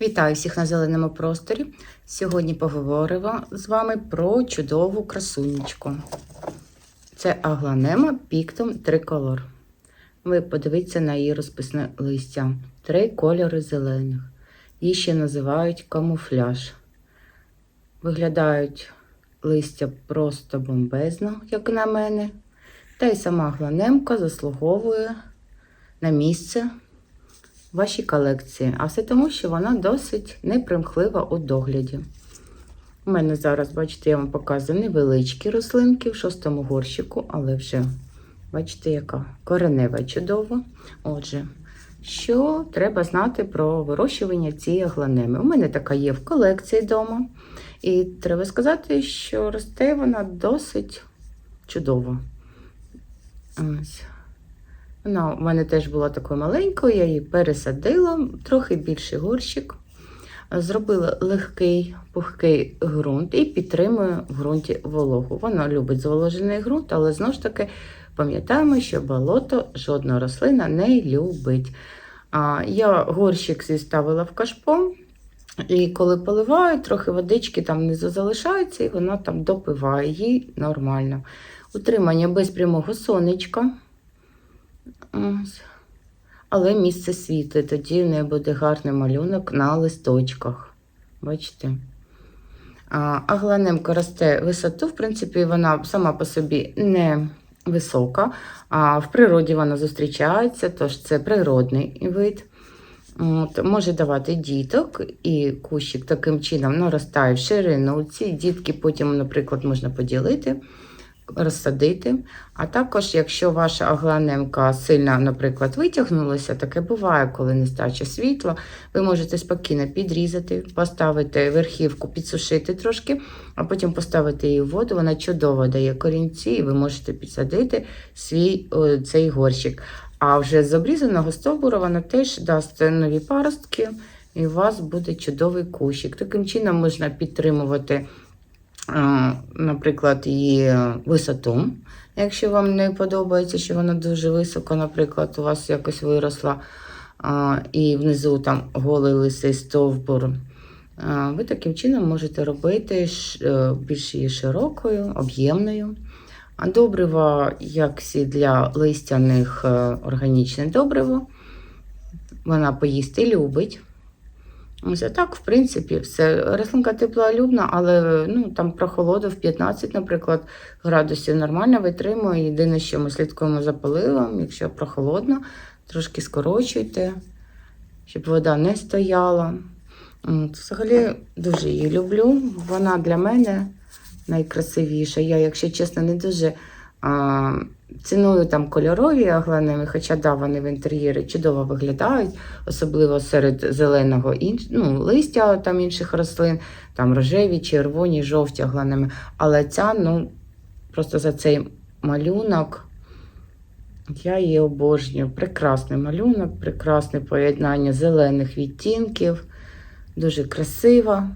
Вітаю всіх на зеленому просторі. Сьогодні поговоримо з вами про чудову красунечку. Це агланема піктум триколор. Ви подивіться на її розписне листя. Три кольори зелених. Її ще називають камуфляж. Виглядають листя просто бомбезно, як на мене. Та й сама гланемка заслуговує на місце вашій колекції. А все тому, що вона досить непримхлива у догляді. У мене зараз, бачите, я вам показую невеличкі рослинки в шостому горщику, але вже, бачите, яка коренева чудова. Отже, що треба знати про вирощування цієї агланеми? У мене така є в колекції вдома. І треба сказати, що росте вона досить чудово. Ось. Вона у мене теж була такою маленькою, я її пересадила, трохи більший горщик. Зробила легкий, пухкий ґрунт і підтримую в ґрунті вологу. Вона любить зволожений ґрунт, але знову ж таки пам'ятаємо, що болото жодна рослина не любить. Я горщик зіставила в кашпо, і коли поливаю, трохи водички там внизу залишається, і вона там допиває їй нормально. Утримання без прямого сонечка. Але місце світле, тоді в неї буде гарний малюнок на листочках. Бачите? А, Агланемка росте висоту, в принципі, вона сама по собі не висока, а в природі вона зустрічається, тож це природний вид. От, Може давати діток, і кущик таким чином наростає в ширину. Ці дітки потім, наприклад, можна поділити розсадити. А також, якщо ваша агланемка сильно, наприклад, витягнулася, таке буває, коли нестача світла, ви можете спокійно підрізати, поставити верхівку, підсушити трошки, а потім поставити її в воду. Вона чудово дає корінці, і ви можете підсадити свій цей горщик. А вже з обрізаного стовбура вона теж дасть нові паростки, і у вас буде чудовий кущик. Таким чином можна підтримувати наприклад, її висоту. Якщо вам не подобається, що вона дуже високо, наприклад, у вас якось виросла, і внизу там голий лисий стовбур, ви таким чином можете робити е, більш її широкою, об'ємною. А добриво, як всі для листяних е, органічне добриво, вона поїсти любить. Ось так, в принципі, все. Рослинка теплолюбна, але ну, там прохолоду в 15, наприклад, градусів нормально витримує. Єдине, що ми слідкуємо за поливом, якщо прохолодно, трошки скорочуйте, щоб вода не стояла. Взагалі дуже її люблю. Вона для мене найкрасивіша. Я, якщо чесно, не дуже. Ціную там кольорові агланеми, хоча да, вони в інтер'єрі чудово виглядають, особливо серед зеленого інш... ну, листя там інших рослин, там рожеві, червоні, жовті агланеми. Але ця, ну, просто за цей малюнок я її обожнюю. Прекрасний малюнок, прекрасне поєднання зелених відтінків, дуже красива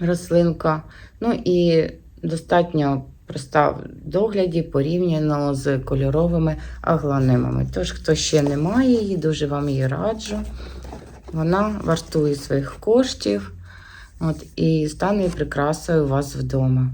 рослинка. Ну і достатньо проста в догляді порівняно з кольоровими агланемами. Тож, хто ще не має її, дуже вам її раджу. Вона вартує своїх коштів от, і стане прикрасою у вас вдома.